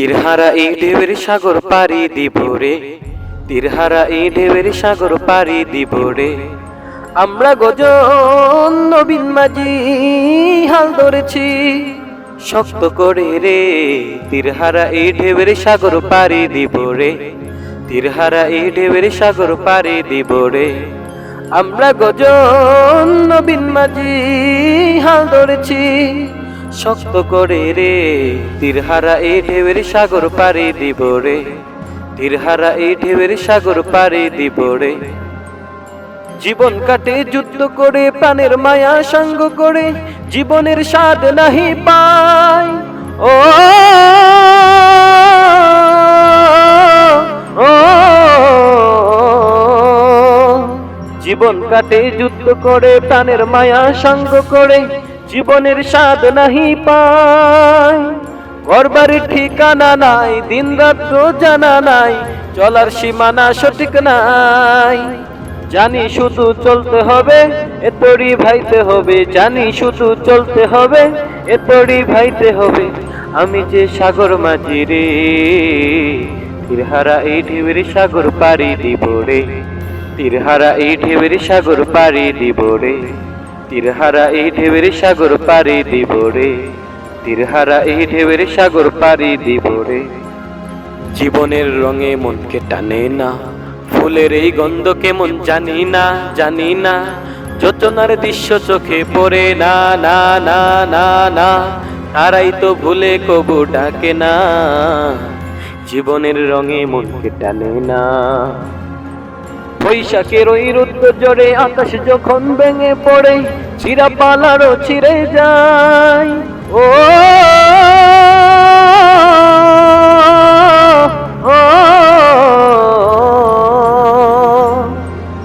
তীরহারা এই ঢেউয়ের সাগর পাড়ি দিব রে। তীরহারা এই ঢেউয়ের সাগর পাড়ি দিব রে। আমরা গজন নবীন মাঝি হাল ধরেছি শক্ত করে রে। তীরহারা এই ঢেউয়ের সাগর পাড়ি দিব রে। তীরহারা এই ঢেউয়ের সাগর পাড়ি দিব রে। আমরা গজন নবীন মাঝি হাল ধরেছি শক্ত করে রে। তীরহারা এই ঢেউয়ের সাগর পাড়ি দিব রে। তীরহারা এই ঢেউয়ের সাগর পাড়ি দিব রে। জীবন কাটে যুদ্ধ করে, প্রাণের মায়া সঙ্গ করে, জীবনের স্বাদ নাহি পায় ও, জীবন কাটে যুদ্ধ করে, প্রাণের মায়া সঙ্গ করে জীবনের স্বাদ নাহি পায়। করবার ঠিকানা নাই দিন রাত্র জানা নাই, চলার সীমানা সঠিক নাই। জানি শুধু চলতে হবে এতড়ি ভাইতে হবে। জানি শুধু চলতে হবে এতড়ি ভাইতে হবে। আমি যে সাগর মাঝি রে, তীরহারা এই ঢেউয়ের সাগর পাড়ি দিব রে। তীরহারা এই ঢেউয়ের সাগর পাড়ি দিব রে। তীরহারা এই ঢেউয়ের সাগর পাড়ি দিব রে। তীরহারা এই ঢেউয়ের সাগর পাড়ি দিব রে। জীবনের রঙে মনকে টানে না, ফুলের এই গন্ধ কেমন জানি না জানি না। যোচনার দৃশ্য চোখে পড়ে না না না না না। তারাই তো ভুলে কবু ডাকে না। জীবনের রঙে মনকে টানে না। বৈশাখের ওই রুদ্র জোরে আকাশ যখন ভেঙে পড়ে চিরা পালারও ছিঁড়ে যায় ও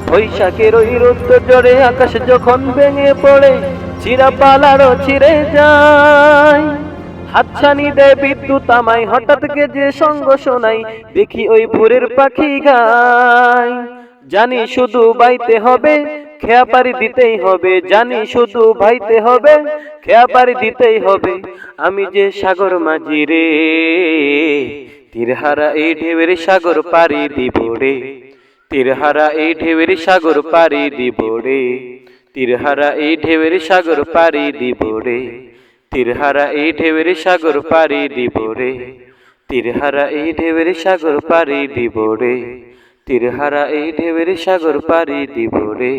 বৈশাখের ওই রুদ্র জোরে আকাশ যখন ভেঙে পড়ে চিরা পালারও ছিঁড়ে যায় হাতছানি দেয় বিদ্যুৎ আমায় হঠাৎ যে সঙ্গ শোনাই দেখি ওই ভোরের পাখি গায় জানি শুধু বাইতে হবে খেয়া পারি দিতেই হবে জানি শুধু ভাইতে হবে খেয়া পারি দিতেই হবে আমি যে সাগর মাঝি রে তীরহারা এই ঢেউয়ের সাগর পারি দিব রে তীরহারা এই ঢেউয়ের সাগর পারি দিব রে তীরহারা এই ঢেউয়ের সাগর পারি দিব রে তীরহারা এই ঢেউয়ের সাগর পারি দিব রে তীরহারা এই ঢেউয়ের সাগর পারি দিব রে তীরহারা এই ঢেউয়ের সাগর পারি দিব রে।